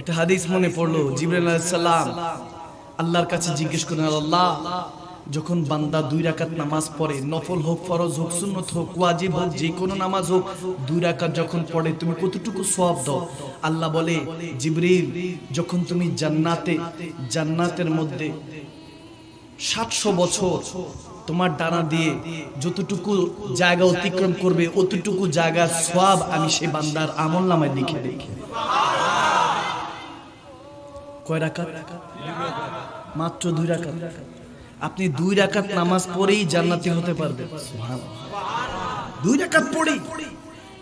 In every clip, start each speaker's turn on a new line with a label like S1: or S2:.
S1: একটা হাদিস মনে পড়ল, জিবরাইল সালাম আল্লাহর কাছে জিজ্ঞেস করেন আল্লাহ, যখন বান্দা দুই রাকাত নামাজ পড়ে, নফল হোক, ফরজ হোক, সুন্নত হোক, ওয়াজিব হোক যে কোনো নামাজ হোক, দুই রাকাত যখন পড়ে, তুমি কতটুকু সওয়াব দাও? আল্লাহ বলে জিবরিল যখন তুমি জান্নাতে, জান্নাতের মধ্যে সাতশো বছর তোমার ডানা দিয়ে যতটুকু জায়গা অতিক্রম করবে, অতটুকু জায়গার সব আমি সেই বান্দার আমল নামায় লিখে দেখি। কয় মাত্র দুই রাকাত। আপনি দুই রাকাত নামাজ পড়েই জান্নাতি হতে পারবেন। দুই রাকাত পড়েই।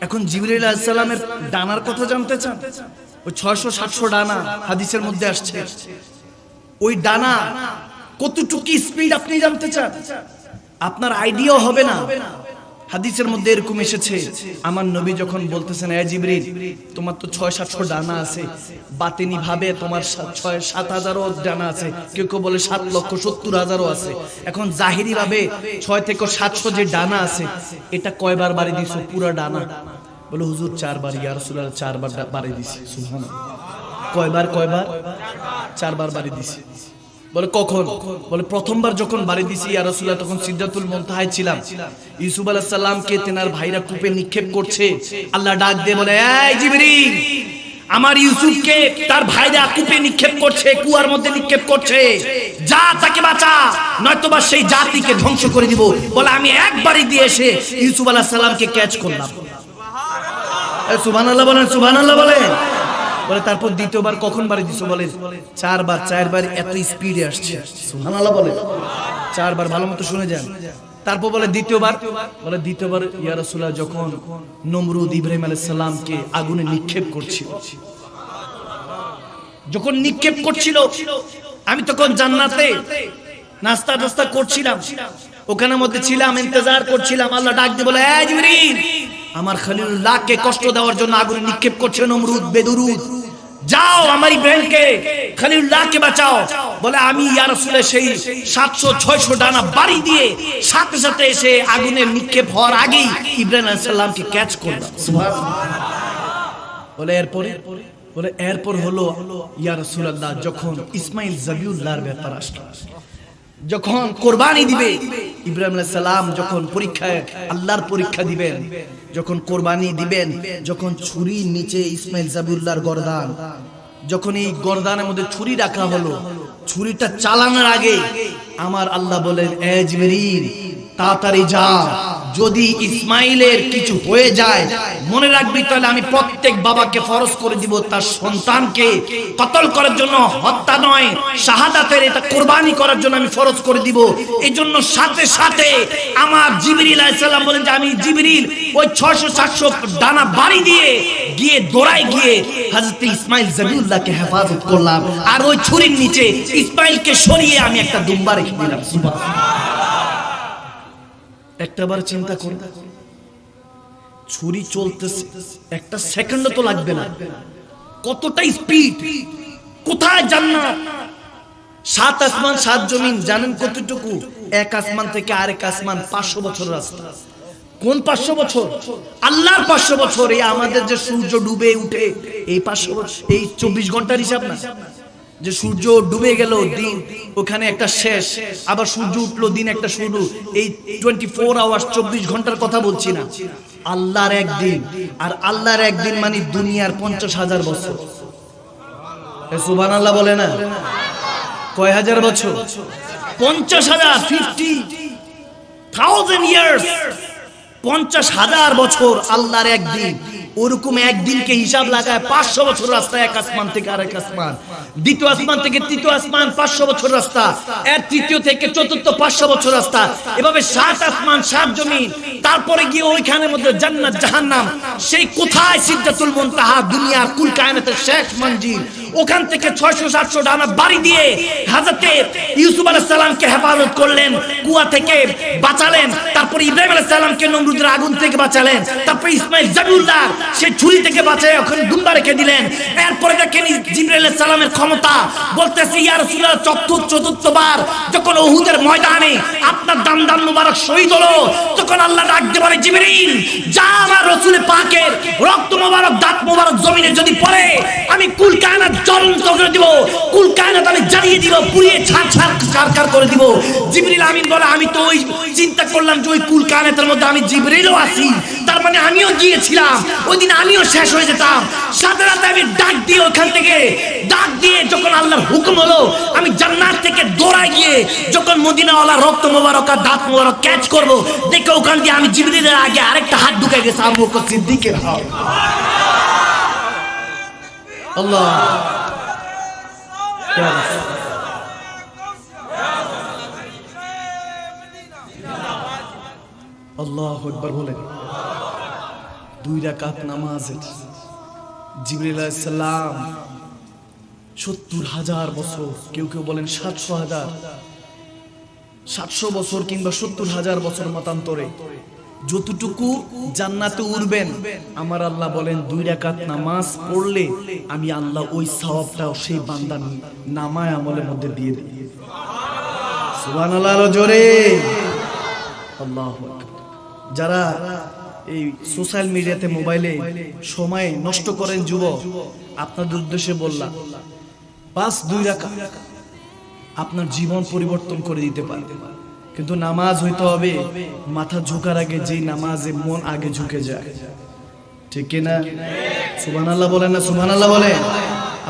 S1: এখন জিবরিল আলাইসাল্লামের ডানার কথা জানতে চান? ওই ছয়শো, সাতশো ডানা হাদিসের মধ্যে আসছে। ওই ডানা কতটুকু স্পিড আপনি জানতে চান? আপনার আইডিয়াও হবে না। হাদিসের মধ্যে এরকম এসেছে, আমার নবী যখন বলতেছেন, এ জিবরিল, তোমার তো ছয়, সাতশো ডানা আছে। বাতিনি ভাবে তোমার ছয়, সাত হাজারও ডানা আছে। কেউ কেউ বলে সাত লক্ষ সত্তর হাজারও আছে। এখন জাহিরি ভাবে ছয় থেকে সাতশো যে ডানা আছে, এটা কয়বার বাড়ি দিছো? পুরা ডানা। বলে, হুজুর, চারবার ইয়ার চারবার বাড়ি দিছি কয়বার কয়বার? চারবার বাড়ি দিছি। বলে কখন? বলে প্রথমবার যখন বাড়ি দিছি ইয়া রাসূলুল্লাহ তখন সিদ্ধাতুল মুনতাহায় ছিলাম। ইউসুফ আলাইহিস সালামকে তেনার ভাইরা কূপে নিক্ষেপ করছে? আল্লাহ ডাক দিয়ে বলে এই জিবরিল আমার ইউসুফকে তার ভাইরা কূপে নিক্ষেপ করছে কুয়ার মধ্যে নিক্ষেপ করছে? যা তাকে বাঁচা নয়তোবা সেই জাতিকে ধ্বংস করে দিব। বলে আমি একবারই দিয়ে এসে ইউসুফ আলাইহিস সালামকে ক্যাচ করলাম। সুবহানাল্লাহ বলেন সুবহানাল্লাহ বলেন। বলে, তারপর দ্বিতীয়বার কখন বাড়ি দিছো? বলে, চারবার চারবার এত স্পিডে আসছে। সুবহানাল্লাহ বলে, চারবার ভালো মতো শুনে যান। তারপর বলে, দ্বিতীয়বার? বলে, দ্বিতীয়বার, ইয়া রাসূলুল্লাহ, যখন নমরুদ ইব্রাহিম আলাইহিস সালামকে আগুনে নিক্ষেপ করছিল। যখন নিক্ষেপ করছিল, আমি তখন জান্নাতে নাস্তা টাস্তা করছিলাম। ওখানের মধ্যে ছিলাম, ইন্তজার করছিলাম। আল্লাহ ডাক দিয়ে বলে আমার খলিলুল্লাহকে কষ্ট দেওয়ার জন্য আগুনে নিক্ষেপ করছে নমরুদ, বেদুরুদ। যাও আমার ইব্রাহিমকে, খলিলুল্লাহকে বাঁচাও। বলে, আমি ইয়া রাসূলের সেই 700 600 ডানা বাড়ি দিয়ে সাথে সাথে এসে আগুনে নিক্ষেপ হওয়ার আগেই ইব্রাহিম আলাইহিস সালামকে ক্যাচ করলাম। বলে, এরপরে? বলে, এরপর হলো ইয়া রাসূলুল্লাহ যখন ইসমাইল জাবিউল্লাহর ব্যাপার আসলো। যখন কোরবানি দিবে, ইব্রাহিম সালাম যখন পরীক্ষায়, আল্লাহর পরীক্ষা দিবেন, যখন কোরবানি দিবেন, যখন ছুরির নিচে ইসমাইল জাবিউল্লাহর গরদান, যখন এই গরদানের মধ্যে ছুরি রাখা হলো, ছুরিটা চালানোর আগে আমার আল্লাহ বলেন, এ জিবরিল, তাড়াতাড়ি যা। যদি ইসমাইলের কিছু হয়ে যায়, মনে রাখবি তাহলে আমি প্রত্যেক বাবাকে ফরজ করে দিব, তার সন্তানকে। কতল করার জন্য হত্যা নয়, শাহাদাতের এটা কোরবানি করার জন্য আমি ফরজ করে দিব। এই জন্য সাথে সাথে আমার জিবরিল আলাইহিস সালাম বলেন যে, আমি জিবরিল ওই 600 700 ডানা বাড়ি দিয়ে গিয়ে দৌড়ায় গিয়ে হযরত ইসমাইল জাবিউল্লাহকে হেফাজত করলাম। আর ওই ছুরির নিচে ইসমাইলকে সরিয়ে আমি একটা দুম্বা রেখে দিলাম সুবহানাল্লাহ। একটাবার চিন্তা করুন ছুরি চলতেছে, একটা সেকেন্ড তো লাগবে না। কতটা স্পিড কোথায় জান্নাত? সাত আসমান, সাত জমিন, জানেন কতটুকু? এক আসমান থেকে আরেক আসমান, পাঁচশো বছর রাস্তা। কোন পাঁচশো বছর? আল্লাহর পাঁচশো বছর। এই আমাদের যে সূর্য ডুবে উঠে, এই পাঁচশো বছর এই চব্বিশ ঘণ্টার হিসাব না। যে সূর্য ডুবে গেল, দিন, ওখানে একটা শেষ। আবার সূর্য উঠল, দিন একটা শুরু। এই টোয়েন্টি ফোর আওয়ার্স চব্বিশ ঘণ্টার কথা বলছি না। আল্লাহর একদিন, আর আল্লাহর একদিন মানে দুনিয়ার পঞ্চাশ হাজার বছর। সুবান আল্লাহ বলে না? কয় হাজার বছর? পঞ্চাশ হাজার ফিফটি থাউজেন্ড ইয়ার্স পঞ্চাশ হাজার বছর আল্লাহর একদিন, ওরকম একদিনকে হিসাব লাগায় পাঁচশো বছর রাস্তা, এক আসমান থেকে আরেক আসমান, দ্বিতীয় আসমান থেকে তৃতীয় আসমান, পাঁচশো বছর রাস্তা, এর তৃতীয় থেকে চতুর্থ পাঁচশো বছর রাস্তা, এভাবে সাত আসমান, সাত জমিন, তারপরে গিয়ে ওইখানের মধ্যে জান্নাত, জাহান্নাম, সেই কোথায় সিদ্ধাতুল মুনতাহা দুনিয়ার কুল কায়নাতের শেষ মঞ্জিল ওখান থেকে ছয়শো, সাতশো ডানা বাড়ি দিয়ে হাজরতে ইউসুফ আলাইহিস সালামকে হেফাজত করলেন, কুয়া থেকে বাঁচালেন, তারপরে ইব্রাহিম আলাইহিস সালামকে নমরুদের আগুন থেকে বাঁচালেন, তারপরে ইসমাইল জাবিউল্লাহ সে ছুরি থেকে বাঁচায় ওখানে দুম্বা রেখে দিলেন। এরপরে দেখেন জিবরাইল সালামের ক্ষমতা। বলতেছে, ইয়া রাসূলুল্লাহ, চতুর্থ চতুর্থবার যখন উহুদের ময়দানে আপনার দাম দাম মুবারক শহীদ হলো, তখন আল্লাহ ডাক দিয়ে বলে, জিবরিল, যা আমার রাসূলের পাকের রক্ত মুবারক, দাঁত মুবারক জমিনে যদি পড়ে, আমি কুল দিব। কুল কায়নাত আমি জ্বালিয়ে দিব, পুড়িয়ে ছাড় ছাড় ছাড় করে দিব। জিবরিল আমিন বলে, আমি তো ওই চিন্তা করলাম যে ওই কুল কায়নাতের মধ্যে আমি জিবরিলও আছি। তার মানে আমিও গিয়েছিলাম। ওই দিন আমিও শেষ হয়ে যেতাম। সাথে রাতে আমি ডাক দিয়ে ওখান থেকে, ডাক দিয়ে যখন আল্লাহর হুকুম হলো, আমি জান্নাত থেকে দৌড়ায় গিয়ে যখন মদিনাওয়ালা রক্ত মোবারক আর দাঁত মোবারক ক্যাচ করব, দেখে ওখান দিয়ে আমি জিবরিলের আগে আরেকটা হাত ঢুকে গেছে, আবু সিদ্দিকের হাত। আল্লাহ। আল্লাহ একবার বলেন। দুই রাকাত নামাজের জিবরিল্লাহাম সত্তর হাজার বছর কেউ কেউ বলেন সাতশো হাজার সাতশো বছর কিংবা সত্তর হাজার বছর মতান্তরে যতটুকু জান্নাতে উঠবেন আমার আল্লাহ বলেন, দুই রাকাত নামাজ পড়লে আমি আল্লাহ ওই সওয়াবটাও সেই বান্দার নামায় আমলের মধ্যে দিয়ে দিই। যারা এই সোশ্যাল মিডিয়াতে, মোবাইলে সময় নষ্ট করেন যুবক, আপনাদের উদ্দেশ্যে বললাম, পাঁচ, দুই রাখা আপনার জীবন পরিবর্তন করে দিতে পারে কিন্তু নামাজ হইতে হবে। মাথা ঝুঁকার আগে যেই নামাজে মন আগে ঝুঁকে যায়। ঠিক কিনা সুবান আল্লাহ বলেন না সুবান আল্লাহ বলেন।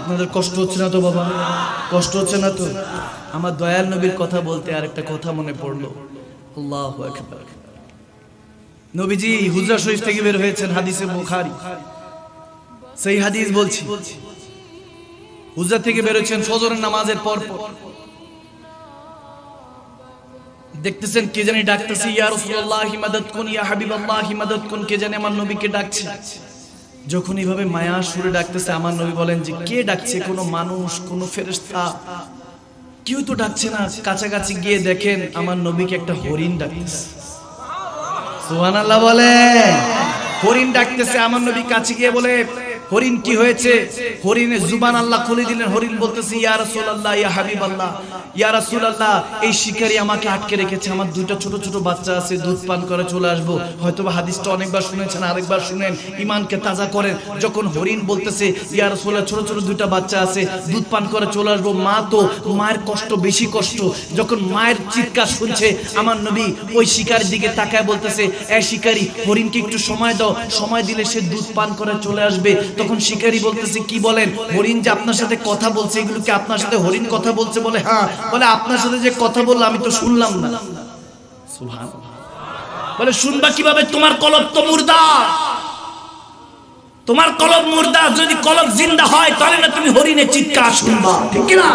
S1: আপনাদের কষ্ট হচ্ছে না তো, বাবা? কষ্ট হচ্ছে না তো? আমার দয়াল নবীর কথা বলতে আর একটা কথা মনে পড়ল। আল্লাহ নবীজি হুজরা শরীফ থেকে বের হয়েছেন হাদিসে বুখারী। সেই হাদিস বলছি। হুজরা থেকে বের হয়েছেন ফজরের নামাজের পর পর। দেখতেছেন কে জানি ডাকতেছে, ইয়া রাসূলুল্লাহ, মাদাদ কুন, ইয়া হাবিবাল্লাহ, মাদাদ কুন, কে জানি আমার নবীকে ডাকছে। যখন এইভাবে মায়া সুরে ডাকতেছে, আমার নবী বলেন যে, কে ডাকছে? কোনো মানুষ, কোনো ফেরেশতা? কেউ তো ডাকছে না, কাছাকাছি গিয়ে দেখেন আমার নবীকে একটা হরিণ ডাকতেছে। সুবহানাল্লাহ বলে হরিণ ডাকতেছে, আমার নবী কাছে গিয়ে বলে হরিণ কি হয়েছে, হরিণের জুবান আল্লাহ খুলে দিলেন। হরিণ বলতেছে, ইয়া রাসূলুল্লাহ, ইয়া হাবিবাল্লাহ, ইয়া রাসূলুল্লাহ, এই শিকারী আমাকে আটকে রেখেছে। আমার দুটো ছোট ছোট বাচ্চা আছে, দুধ পান করে চলে আসব। হয়তো হাদিসটা অনেকবার শুনেছেন, আরেকবার শুনেন ইমানকে তাজা করেন। যখন হরিণ বলতেছে, ইয়া রাসূলুল্লাহ, ছোট ছোট দুইটা বাচ্চা আছে, দুধ পান করে চলে আসব। মা তো মায়ের কষ্ট, বেশি কষ্ট। যখন মায়ের চিৎকার শুনছে, আমার নবী ওই শিকারের দিকে তাকায় বলতেছে, এ শিকারি, হরিণকে একটু সময় দাও। সময় দিলে সে দুধ পান করে চলে আসবে। তখন শিকারী বলতেছে, কি বলেন? হরিণ যে আপনার সাথে কথা বলছে, এগুলো কি আপনার সাথে হরিণ কথা বলছে? বলে হ্যাঁ। বলে, আপনার সাথে যে কথা বলল, আমি তো শুনলাম না। বলে, শুনবা কীভাবে? তোমার কলব তো মুর্দা। তোমার কলব মুর্দা। যদি কলব জিন্দা হয়, তাহলে না তুমি হরিণের চিৎকার শুনবা। ঠিক না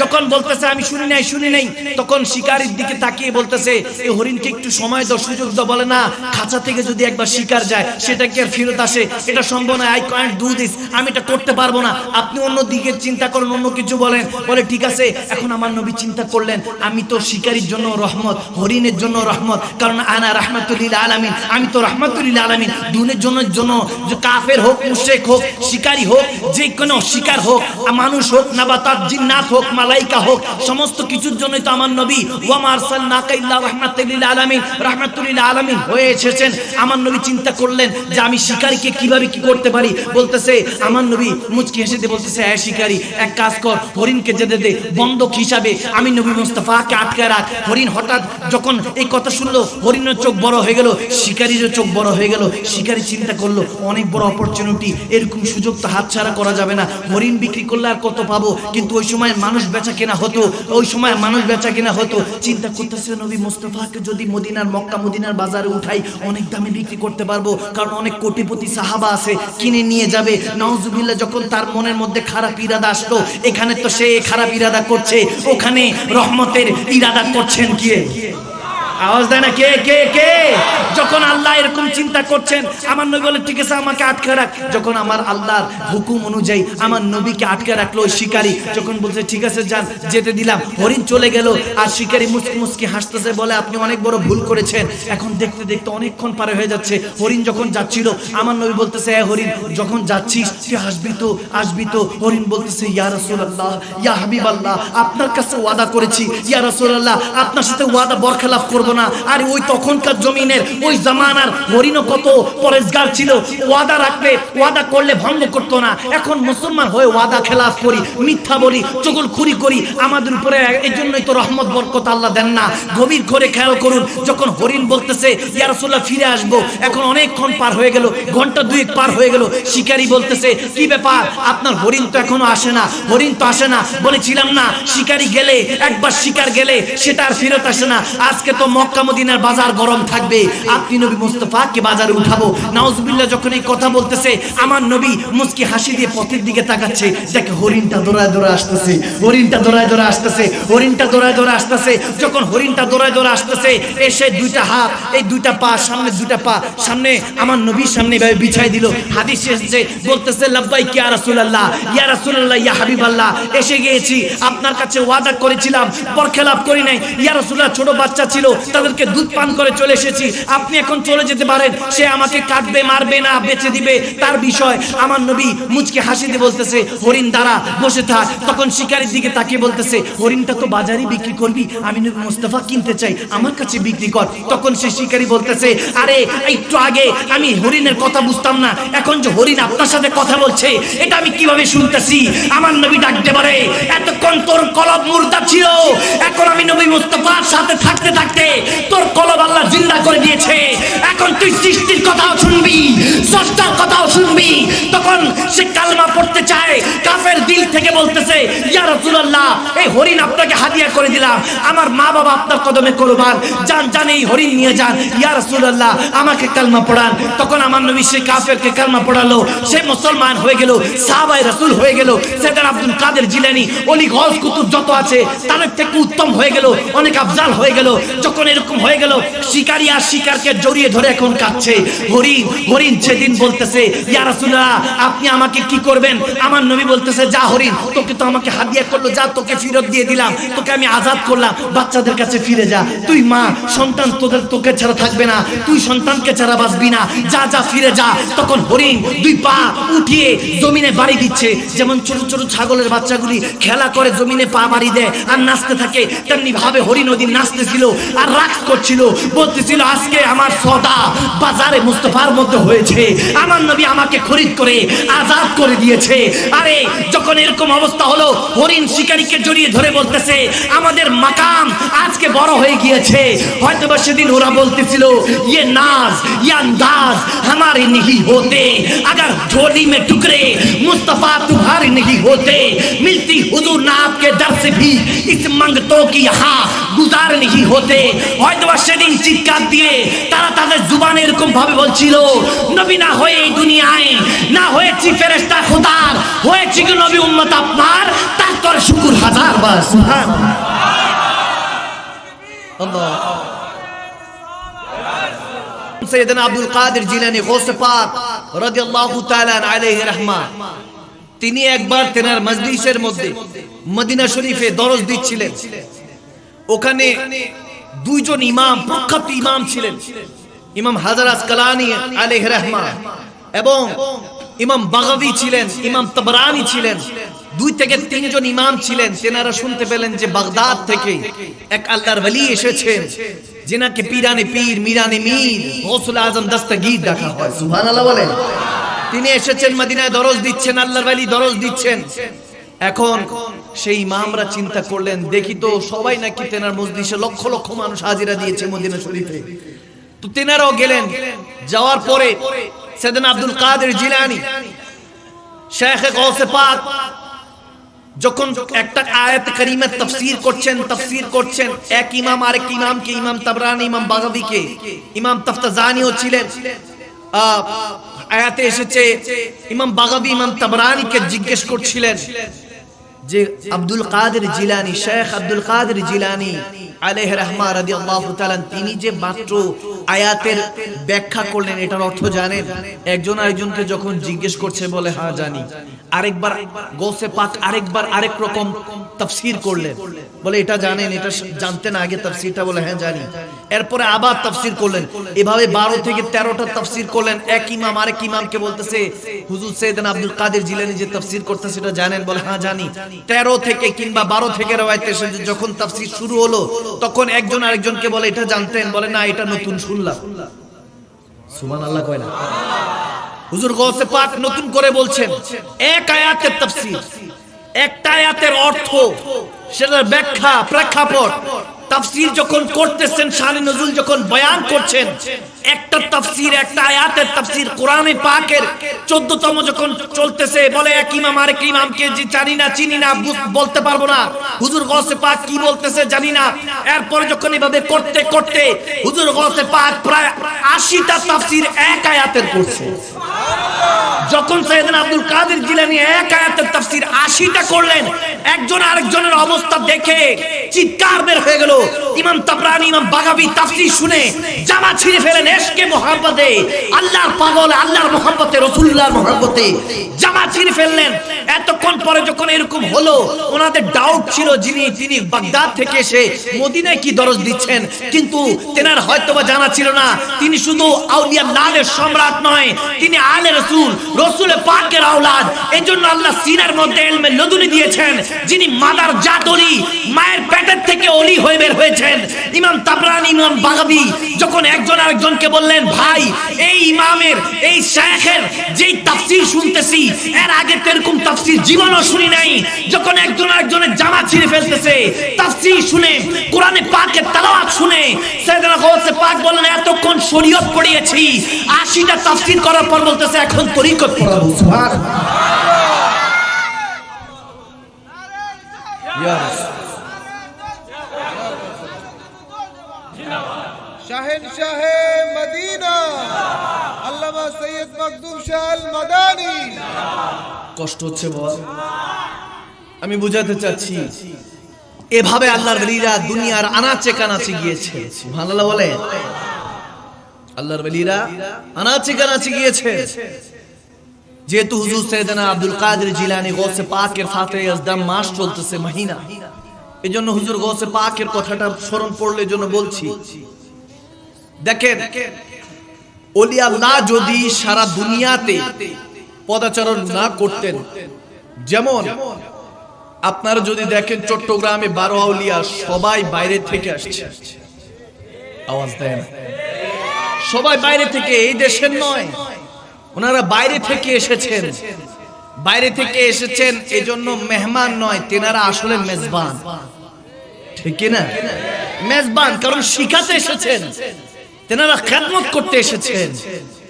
S1: যখন বলতেছে, আমি শুনি নাই শুনি নাই, তখন শিকারীর দিকে তাকিয়ে বলতেছে এই হরিণকে একটু সময় দাও, সুযোগ দাও। বলে, না, খাঁচা থেকে যদি একবার শিকার যায়, সেটা কি আর ফেরত আসে? এটা সম্ভব নয় আই কয়েন্ট ডু দিস, আমি এটা করতে পারব না। আপনি অন্য দিকে চিন্তা করেন, অন্য কিছু বলেন। বলে, ঠিক আছে, এখন আমার নবী চিন্তা করলেন, আমি তো শিকারীর জন্য রহমত, হরিণের জন্য রহমত, কারণ আনা রহমাতুল্লিল আলামিন, আমি তো রহমাতুল্লিল আলামিন দুনের জন্য জন্য যে কাফের হোক, মুশরিক হোক, শিকারী হোক, যে কোনো শিকার হোক, মানুষ হোক না বা নাবাতাত জিন্নাত হোক মালাইকা হোক, সমস্ত কিছুর জন্যই তো আমার নবী। ওয়ামা আরসালনাকা ইল্লা রাহমাতাল আলামিন রাহমাতুল আলামিন হয়ে এসেছেন। আমার নবী চিন্তা করলেন যে আমি শিকারীকে কীভাবে কি করতে পারি? বলতেছে, আমার নবী মুচকি হেসে দিয়ে বলতেছে হ্যাঁ শিকারী, এক কাজ কর, হরিণকে যেতে দে, বন্ধক হিসাবে আমি নবী মুস্তাফাকে আটকায় রাখ। হরিণ হঠাৎ যখন এই কথা শুনলো, হরিণের চোখ বড় হয়ে গেল, শিকারীরও চোখ বড় হয়ে গেল। শিকারী চিন্তা করল, অনেক বড় অপরচুনিটি এরকম সুযোগ তো হাতছাড়া করা যাবে না। হরিণ বিক্রি করলে আর কত পাবো? কিন্তু ওই সময় মানুষ বেচা কেনা হতো, ওই সময় মানুষ বেচা কেনা হতো। চিন্তা করতেছে নবী, মোস্তফাকে যদি মদিনার মক্কা, মদিনার বাজারে উঠাই, অনেক দামে বিক্রি করতে পারব, কারণ অনেক কোটিপতি সাহাবা আছে, কিনে নিয়ে যাবে। নওজুবিল্লা যখন তার মনের মধ্যে খারাপ ইরাদা আসলো, এখানে তো সে খারাপ ইরাদা করছে, ওখানে রহমতের ইরাদা করছেন কে? আওয়াজ দেয় না, কে কে কে? যখন আল্লাহ এরকম চিন্তা করছেন, আমার নবী বলে, ঠিক আছে, আমাকে আটকে রাখ। যখন আমার আল্লাহর হুকুম অনুযায়ী আমার নবীকে আটকে রাখল ওই শিকারী, যখন বলছে, ঠিক আছে, যান, যেতে দিলাম। হরিণ চলে গেল, আর শিকারী মুসকি মুসকি হাসতেছে, বলে, আপনি অনেক বড় ভুল করেছেন। এখন দেখতে দেখতে অনেকক্ষণ পারে হয়ে যাচ্ছে। হরিণ যখন যাচ্ছিল, আমার নবী বলতেছে হ্যাঁ হরিণ, যখন যাচ্ছিস, তুই আসবি তো আসবি তো। হরিণ বলতেছে, ইয়া রাসূলুল্লাহ, ইয়া হাবিবাল্লাহ, আপনার কাছে ওয়াদা করেছি। ইয়া রাসূলুল্লাহ, আপনার সাথে ওয়াদা বরখেলাপ করব। করব না আর ওই তখনকার জমিনের ওই জামানার হরিণও কত পরেশগার ছিল। ওয়াদা রাখলে ওয়াদা করলে ভঙ্গ করতো না। এখন মুসলমান হয়ে ওয়াদা, খেলাফ করি, মিথ্যা বলি চগল খুরি করি, আমাদের উপরে এই জন্যই তো রহমত, বরকত আল্লাহ দেন না। গভীর করে খেয়াল করুন, যখন হরিণ বলতেছে ইয়ারসুল্লাহ ফিরে আসব। এখন অনেকক্ষণ পার হয়ে গেল, ঘণ্টা দুই পার হয়ে গেল, শিকারি বলতেছে, কি ব্যাপার? আপনার হরিণ তো এখনও আসে না। হরিণ তো আসে না। বলেছিলাম না, শিকারি গেলে, একবার শিকার গেলে সেটা আর ফেরত আসে না। আজকে তো মক্কা মদিনার বাজার গরম থাকবে। আপনি নবী মুস্তফাকে বাজারে উঠাবো। নাউজুবিল্লাহ যখন এই কথা বলতেছে, আমার নবী মুস্কি হাসি দিয়ে পথের দিকে তাকাচ্ছে। দেখে হরিণটা দৌড়ায় দৌড়ায় আসতেছে। হরিণটা দৌড়ায় দৌড়ায় আসতেছে। হরিণটা দৌড়ায় দৌড়ায় আসতেছে। যখন হরিণটা দৌড়ায় দৌড়ায় আসতেছে, এসে দুইটা হাত, এই দুইটা পা, সামনে দুইটা পা, সামনে আমার নবীর সামনে এভাবে বিছাই দিল। হাদিস এসেছে, বলতেছে লাব্বাই কি ইয়া রাসূলুল্লাহ ইয়া রাসূলুল্লাহ, ইয়া হাবিবাল্লাহ। এসে গিয়েছি, আপনার কাছে ওয়াদা করেছিলাম, বরখেলাপ করি নাই। ইয়া রাসূলুল্লাহ, ছোট বাচ্চা ছিল তাদেরকে দুধ পান করে চলে এসেছি। আপনি এখন চলে যেতে পারেন। সে আমাকে কাটবে মারবে না, বেঁচে দিবে। তার বিষয়, আমার নবী মুচকে হাসি দিয়ে বলতেছে, হরিণ দ্বারা বসে থাক। তখন শিকারীর দিকে তাকিয়ে বলতেছে, হরিণটা তো বাজারে বিক্রি করবি? আমি নবী মুস্তাফা কিনতে চাই। আমার কাছে বিক্রি কর। তখন সে শিকারী বলতেছে, আরে, একটু আগে আমি হরিণের কথা বুঝতাম না। এখন যে হরিণ আপনার সাথে কথা বলছে, এটা আমি কীভাবে শুনতেছি? আমার নবী ডাকতে পারে। এতক্ষণ তোর কলব মুর্দা ছিল। মুস্তাফার সাথে থাকতে থাকতে তোর কলব আল্লাহ জিন্দা করে দিয়েছে। এখন তুই সৃষ্টির কথাও স্রষ্টার কথাও শুনবি। তখন সে কালমা পড়তে চায়, কাফের দিল থেকে বলতেছে, ইয়া রাসূলুল্লাহ, এই হরিণ আপনাকে হাদিয়া করে দিলাম। আমার মা বাবা আপনার কদমে কোরবান যান যান, এই হরিণ নিয়ে যান। ইয়া রাসূলুল্লাহ, আমাকে কালমা পড়ান। তখন আমার নবী সে কাফেরকে কালমা পড়ালো। সে মুসলমান হয়ে গেল, সাহাবায়ে রাসূল হয়ে গেল সেদার আব্দুল কাদের জিলানী, অলি গস কুতুব যত আছে, তাদের থেকে উত্তম হয়ে গেল, অনেক আফজাল হয়ে গেল। যখন এরকম হয়ে গেল, শিকারী আর শিকারকে জড়িয়ে ধরে এখন কাঁদছে। হরিণ হরিণ সেদিন বলতেছে, ইয়া আপনি আমাকে কি করবেন? আমার নবী বলতেছে, যা হরিণ, তোকে তো আমাকে হাদিয়া করল, যা তোকে ফেরত দিয়ে দিলাম, তোকে আমি আজাদ করলাম, বাচ্চাদের কাছে ফিরে যা। তুই মা, সন্তান তোদের তোকে ছাড়া থাকবে না, তুই সন্তানকে ছাড়া বাঁচবি না, যা যা, ফিরে যা। তখন হরিণ দুই পা উঠিয়ে জমিনে বাড়ি দিচ্ছে। যেমন ছোট ছোট ছাগলের বাচ্চাগুলি খেলা করে, জমিনে পা বাড়ি দেয় আর নাচতে থাকে, তেমনি ভাবে হরিণ ওদিন নাচতেছিল আর রাগ করছিল, বলতেছিল, আজকে আমার সদা বাজারে মুস্তফার মধ্যে হয়েছে। আমার নবী আমাকে খরিদ করে আজাদ করে দিয়েছে আরে যখন এরকম অবস্থা হলো হরিণ শিকারীকে জড়িয়ে ধরে বলতেছে আমাদের মাকাম আজকে বড় হয়ে গিয়েছে হয়তো বা সেদিন ওরা বলতেছিল ইয়ে নাজ ইয়ে अंदाज हमारे नहीं होते अगर झोली में टुकड़े मुस्तफा तुम्हारे नहीं होते मिलती हुजूर ना आपके दर से भी इस मंगतों की यहाँ গুজার नहीं होते হয়তো বা সেদিন চিৎকার দিয়ে তারা তাদের জুবানে এরকম ভাবে বলছিল নবী না হয়ে এই দুনিয়ায়, না হয়েছি ফেরেশতা খোদার, হয়েছি কি নবী উম্মত আপনার, তার তোর শুকুর হাজার রহমান তিনি একবার তেনার মজলিসের মধ্যে মদিনা শরীফে দরজ দিচ্ছিলেন। ওখানে দুইজন ইমাম, প্রখ্যাত ইমাম ছিলেন। ইমাম হাজার আসকালানি আলাইহি রহমান এবং ইমাম বাগাবি ছিলেন, ইমাম তবরানি ছিলেন। দুই থেকে তিনজন ইমাম ছিলেন। তেনারা শুনতে পেলেন যে বাগদাদ থেকে এক আল্লাহর ওলি এসেছেন যেনাকে পীরানে পীর, মিরানে মীর, গৌসুল আজম দস্তগীর ডাকা হয়। সুবহানাল্লাহ বলেন। তিনি এসেছেন, মদিনায় দরজ দিচ্ছেন, আল্লাহর ওলি দরজ দিচ্ছেন। এখন সেই ইমামরা চিন্তা করলেন, দেখি তো সবাই নাকি তেনার মজলিসে লক্ষ লক্ষ মানুষ হাজিরা দিয়েছে মদিনা শরীফে। তো তেনারাও গেলেন। যাওয়ার পরে সেদিন আব্দুল কাদের জিলানি, শেখ পাক, যখন একটা আয়াত করিমের তফসির করছেন তফসির করছেন, এক ইমাম আরেক ইমামকে, ইমাম তাবরানি, ইমাম বাগাবিকে ইমাম তফতাজানিও ছিলেন। আয়াতে এসেছে, ইমাম বাগাবি ইমাম তাবরানিকে জিজ্ঞেস করছিলেন যে আব্দুল কাদের জিলানি, শেখ আব্দুল কাদের জিলানি আলেহ রহমা রাজি আল্লাহ তিনি যে মাত্র আয়াতের ব্যাখ্যা করলেন, এটার অর্থ জানেন? একজন আরেকজনকে যখন জিজ্ঞেস করছে বলে হ্যাঁ জানি। আরেকবার গোসে পাক, আরেকবার আরেক রকম তাফসির করলেন। বলে, এটা জানেন, এটা জানতেন আগে তাফসিরটা। বলে হ্যাঁ জানি। এরপরে আবার তাফসির করলেন। এভাবে বারো থেকে তেরোটা তাফসির করলেন। এক ইমাম আরেক ইমামকে বলতেছে, হুজুর সৈয়দান আব্দুল কাদের জিলানি যে তাফসির করতেছে, সেটা জানেন? বলে হ্যাঁ জানি। তেরো থেকে কিংবা বারো থেকে রওয়ায়তে এসেছে যখন তাফসির শুরু হলো, তখন একজন আরেকজনকে বলে, এটা জানতেন? বলে, না, এটা নতুন শুনলাম। সুমান আল্লাহ কয় না? হুজুর গৌসে পাক নতুন করে বলছেন, এক আয়াতের তাফসীর। একটা আয়াতের অর্থ, সেটার ব্যাখ্যা, প্রেক্ষাপট। তাফসীর যখন করতেছেন, শানে নজরুল যখন বয়ান করছেন, একটা তাফসীর, একটা আয়াতের তাফসীর কোরআনে পাকের 14তম যখন চলতেছে, বলে এক ইমাম, আরেক ইমামকে যে জানি না, চিনি না বলতে পারব না। হুজুর গসে পাক কি বলতেছে জানি না। এরপরে যখন এভাবে করতে করতে হুজুর গৌসে পাক প্রায় 80টা তাফসীর এক আয়াতের করছে। যখন সৈয়দিন আব্দুল কাদের জিলানি এক আয়াতের তাফসীর 80টা করলেন, একজন আরেকজনের অবস্থা দেখে চিৎকার বের হয়ে গেল। ইমাম তাবরানি, ইমাম বাগাবি তাফসীর শুনে জামা ছিঁড়ে ফেলেন এশকে মোহাব্বতে, আল্লাহর পাগল, আল্লাহর মোহাব্বতে, রাসূলুল্লাহর মোহাব্বতে। জামা ছিঁড়ে ফেললেন। এতক্ষণ পরে যখন এরকম হলো, ওনাদের ডাউট ছিল যিনি, তিনি বাগদাদ থেকে এসে মদিনায় কি দরজ দিচ্ছেন। কিন্তু তেনার হয়তোবা জানা ছিল না, তিনি শুধু আউলিয়া লালের সম্রাট নয়, তিনি আলে রসুল রসুল পাকের আওলাদ। এই জন্য আল্লাহ সিনার মধ্যে এলমে লদুনি দিয়েছেন, যিনি মাদার জাতরি মায়ের পেটের থেকে অলি হয়ে বের হয়েছেন। ইমাম তাবরানি, ইমাম বাগাবি যখন একজন আরেকজনকে বললেন, ভাই, এই ইমামের, এই শেখের যেই তাফসীর শুনতেছি, এর আগে তো এরকম তাফসীর জীবনও শুনি নাই। যখন একজন আরেকজনের জামা ছিঁড়ে ফেলতেছে, তাফসীর শুনে, কোরআনে পাকের তেলাওয়াত শুনে গৌসে পাক বলেন এতক্ষণ শরীয়ত পড়িয়েছি 80টা তাফসীর করার পর বলতেছে এখন তরিকত পড়াবো। সুবহান
S2: শাহেনশাহ মদিনা আল্লামা সৈয়দ মকদুম শাহ আল মাদানী
S1: কষ্ট হচ্ছে বাবা। আমি বুঝাতে চাচ্ছি এভাবে আল্লাহর বলিরা দুনিয়ার আনাচে কানাচে গিয়েছে। সুবহানাল্লাহ বলে? আল্লাহর বলিরা আনাচে কানাচে গিয়েছে। যেহেতু হুজুর সৈয়দনা আব্দুল কাদের জিলানি গৌসে পাকের ফাতে আজদাম মাস চলতেছে মহিনা। এই জন্য হুজুর গৌসে পাকের কথাটা স্মরণ পড়লে জন্য বলছি। দেখেন ওলি আল্লাহ যদি সারা দুনিয়াতে পদাচরণ না করতেন, যেমন আপনারা যদি দেখেন চট্টগ্রামে বারো আউলিয়া সবাই বাইরে থেকে আসছে। আওয়াজ দেন সবাই বাইরে থেকে এই দেশের নয়। ওনারা বাইরে থেকে এসেছেন। বাইরে থেকে এসেছেন, এজন্য মেহমান নয়, তেনারা আসলে মেজবান। ঠিক না? মেজবান, কারণ শিখাতে এসেছেন। তেনারা খেদমত করতে এসেছেন।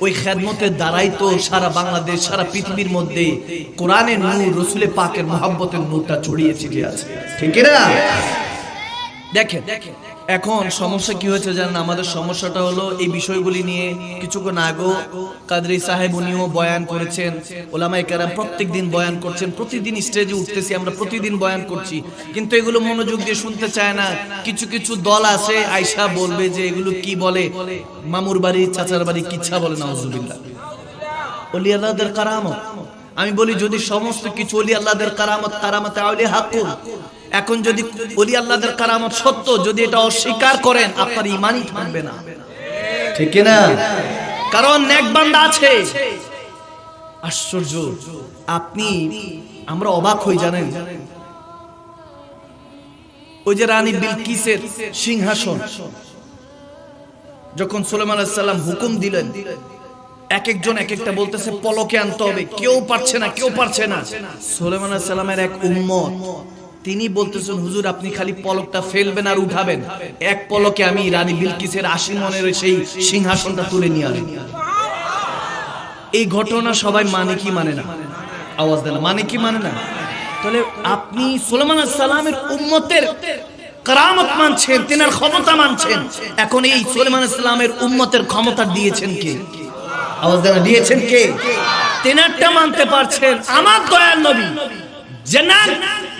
S1: ওই খেদমতের দ্বারাই তো সারা বাংলাদেশ, সারা পৃথিবীর মধ্যে কোরআনের নূর, রসুলে পাকের মহাব্বতের নূরটা ছড়িয়ে ছিটিয়ে আছে। ঠিক না? দেখেন এখন সমস্যা কি হয়েছে জানেন? আমাদের সমস্যাটা হলো এই বিষয়গুলি নিয়ে কিছুক্ষণ আগেও কাদরি সাহেব উনিও বয়ান করেছেন ওলামাই কারাম প্রত্যেক দিন বয়ান করছেন, প্রতিদিন স্টেজে উঠতেছি, আমরা প্রতিদিন বয়ান করছি, কিন্তু এগুলো মনোযোগ দিয়ে শুনতে চায় না। কিছু কিছু দল আছে আয়সা বলবে যে এগুলো কি বলে, মামুর বাড়ি, চাচার বাড়ি কিচ্ছা বলে, নাউজুবিল্লাহ। অলি আল্লাহদের কারামত। আমি বলি যদি সমস্ত কিছু অলি আল্লাহদের কারামত কারামত আউলি হাকুল এখন যদি অলি আল্লাহদের কারামত সত্য যদি এটা অস্বীকার করেন আপনার ইমানই থাকবে না। ঠিক না কারণ নেক বান্দা আছে। আশ্চর্য আপনি আমরা অবাক হই জানেন? ওই যে রানী বিলকিসের সিংহাসন যখন সুলেমান আলাইহিস সালাম হুকুম দিলেন এক একজন এক একটা বলতেছে পলকে আনতে হবে কেউ পারছে না কেউ পারছে না। সুলেমান আলাইহিস সালামের এক উম্মত তিনি বলতেছেন, হুজুর, আপনি খালি পলকটা ফেলবেন আর উঠাবেন। এক পলকে আমি রানী বিলকিসের আশি মনের সেই সিংহাসনটা তুলে নিয়ে আসব। এই ঘটনা সবাই মানে কি মানে না? আওয়াজ দেন মানে কি মানে না? তাহলে আপনি সুলেমান সালামের উম্মতের কারামত মানছেন, তেনার ক্ষমতা মানছেন। এখন এই সুলেমান ইসলামের উম্মতের ক্ষমতা দিয়েছেন কে? আওয়াজ দেন, দিয়েছেন কে? তেনারটা মানতে পারছেন আমার দয়াল নবী জেনার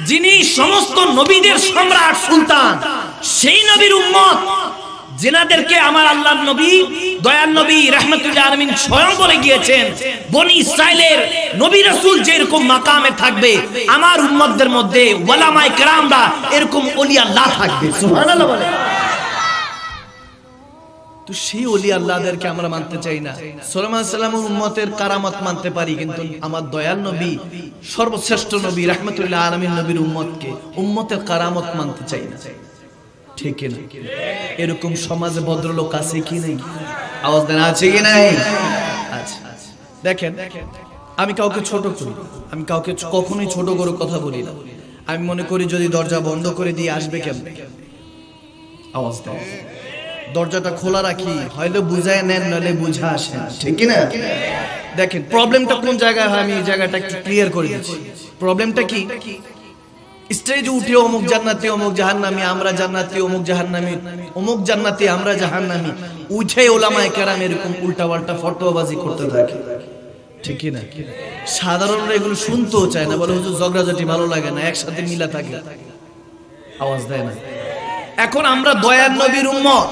S1: যিনি সমস্ত নবীদের সম্রাট সুলতান, সেই নবীর উম্মত। জেনাদেরকে আমার আল্লাহ নবী দয়াল নবী রহমতুল্লাহ আলমিন স্বয়ং বলে গিয়েছেন, বনি ইসরায়েলের নবী রসুল যেরকম মাকামে থাকবে, আমার উম্মতদের মধ্যে ওয়ালামায় কেরামরা এরকম অলিয়া আল্লাহ থাকবে। সুবহানাল্লাহ বলে। তো সেই অলি আল্লাহদেরকে আমরা মানতে চাই না। সোলামান সাল্লামের উম্মতের কারামত মানতে পারি, কিন্তু আমার দয়াল নবী, সর্বশ্রেষ্ঠ নবী রহমতুল্লাহ আলমীর নবীর উম্মতকে উম্মতের কারামত মানতে চাই না। ঠিক না? এরকম সমাজে ভদ্রলোক আছে কি নেই? আওয়াজ দেন, আছে কি নাই? আচ্ছা দেখেন, আমি কাউকে ছোট করি, আমি কাউকে কখনোই ছোট করে কথা বলি না। আমি মনে করি যদি দরজা বন্ধ করে দিয়ে আসবে কেমন? আওয়াজ দেন। দরজাটা খোলা রাখি, হয়তো বুঝায় নেন নাহলে বুঝা আসে ঠিক কি না দেখেন প্রবলেমটা কোন জায়গায় হয়, আমি এই জায়গাটা একটু ক্লিয়ার করে দিচ্ছি। প্রবলেমটা কি? স্টেজে উঠে অমুক জান্নাতি, অমুক জাহান্নামি, আমরা জান্নাতি, অমুক জাহান্নামি, অমুক জান্নাতি, আমরা জাহান্নামি। উঠে ওলামায়ে কেরাম এরকম উল্টা পাল্টা ফটোবাজি করতে থাকে। ঠিক না সাধারণরা এগুলো শুনতেও চায় না, বলে হুজুর ঝগড়াঝাটি ভালো লাগে না, একসাথে মিলা থাকে। আওয়াজ দেয় না। এখন আমরা দয়ার নবীর উম্মত।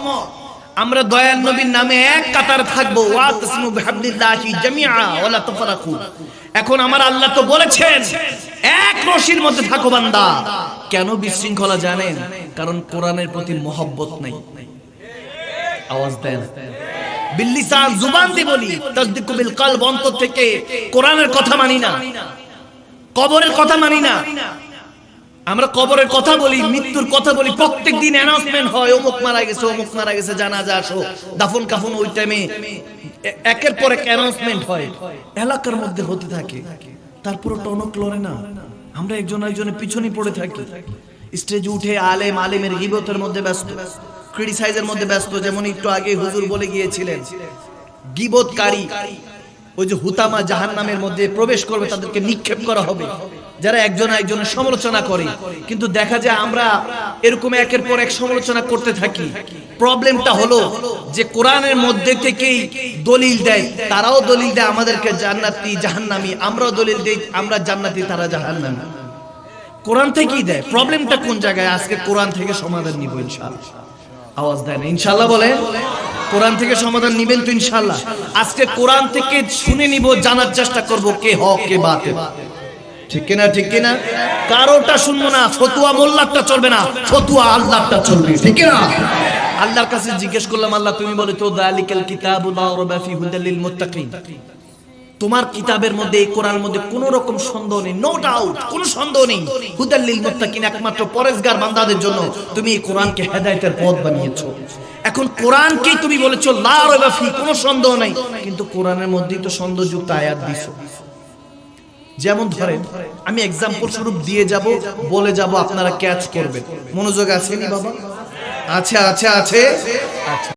S1: আমরা দয়ার নবীর নামে এক কাতার থাকব। এখন আমার আল্লাহ তো বলেছেন, এক রশির মধ্যে থাকো বান্দা। কেন বিশৃঙ্খলা জানেন? কারণ কোরআনের প্রতি মহব্বত নাই। আওয়াজ দেন। বিল্লিসান জুবান দিয়ে বলি, তাসদিকু বিল কলব অন্তর থেকে কোরআনের কথা মানি না। কবরের কথা মানি না। আমরা কবরের কথা বলি, মৃত্যুর কথা বলি প্রত্যেক দিন অ্যানাউন্সমেন্ট হয়, অমুক মারা গেছে, অমুক মারা গেছে, জানাজা আসো, দাফন কাফন ওই টাইমে একের পর এক অ্যানাউন্সমেন্ট হয়। এলাকার মধ্যে হতে থাকে, তারপরে টনক লড়ে না। আমরা একজন একজনের পিছনে পড়ে থাকি। স্টেজে উঠে আলেম, আলেমের গিবতের মধ্যে ব্যস্ত ক্রিটিসাইজের মধ্যে ব্যস্ত, যেমন একটু আগে হুজুর বলে গিয়েছিলেন, গিবতকারী, ওই যে হুতামা জাহান নামের মধ্যে প্রবেশ করবে, তাদেরকে নিক্ষেপ করা হবে। যারা একজন একজনের সমালোচনা করে, কিন্তু দেখা যায় আমরা এরকম একের পর এক সমালোচনা করতে থাকি। প্রবলেমটা হলো যে কোরআনের মধ্যে থেকেই দলিল দেয়, তারাও দলিল দেয় আমাদেরকে জান্নাতি, জাহান্নামি, আমরাও দলিল দেই, আমরা জান্নাতি, তারা জাহান্নামি। কোরআন থেকেই দেয়। প্রবলেমটা কোন জায়গায়? আজকে কোরআন থেকে সমাধান নিব ইনশাআল্লাহ। আওয়াজ দেয় না। ইনশাআল্লাহ বলে কোরআন থেকে সমাধান নিবেন তো ইনশাআল্লাহ। আজকে কোরআন থেকে শুনে নিব, জানার চেষ্টা করব কে হক, কে বাতিল। ঠিক কিনা ঠিক কিনা? কারোটা শুনব না, ফতুয়া মোল্লারটা চলবে না, ফতুয়া আল্লাহটা চলবে, ঠিক কিনা? আল্লাহর কাছে জিজ্ঞেস করলাম, আল্লাহ, তুমি বলে তো, দালিকাল কিতাবুল রাইবা ফি হুদাল লিল মুত্তাকিন। তোমার কিতাবের মধ্যে, এই কোরআনের মধ্যে কোন রকম সন্দেহ নেই নো ডাউট কোন সন্দেহ নেই। হুদাল্লিল মুত্তাকিন একমাত্র পরেশগার বান্দাদের জন্য তুমি এই কোরআনকে হেদায়েতের পথ বানিয়েছো। এখন কোরআনকে তুমি বলেছ, লা রাইবা ফি, কোনো সন্দেহ নাই। কিন্তু কোরআনের মধ্যেই তো সন্দেহযুক্ত আয়াত দিছো। যেমন ধরেন আমি এক্সাম্পল স্বরূপ দিয়ে যাব বলে যাব আপনারা ক্যাচ করবেন। মনোযোগ আছে নি বাবা? আচ্ছা আচ্ছা আছে আচ্ছা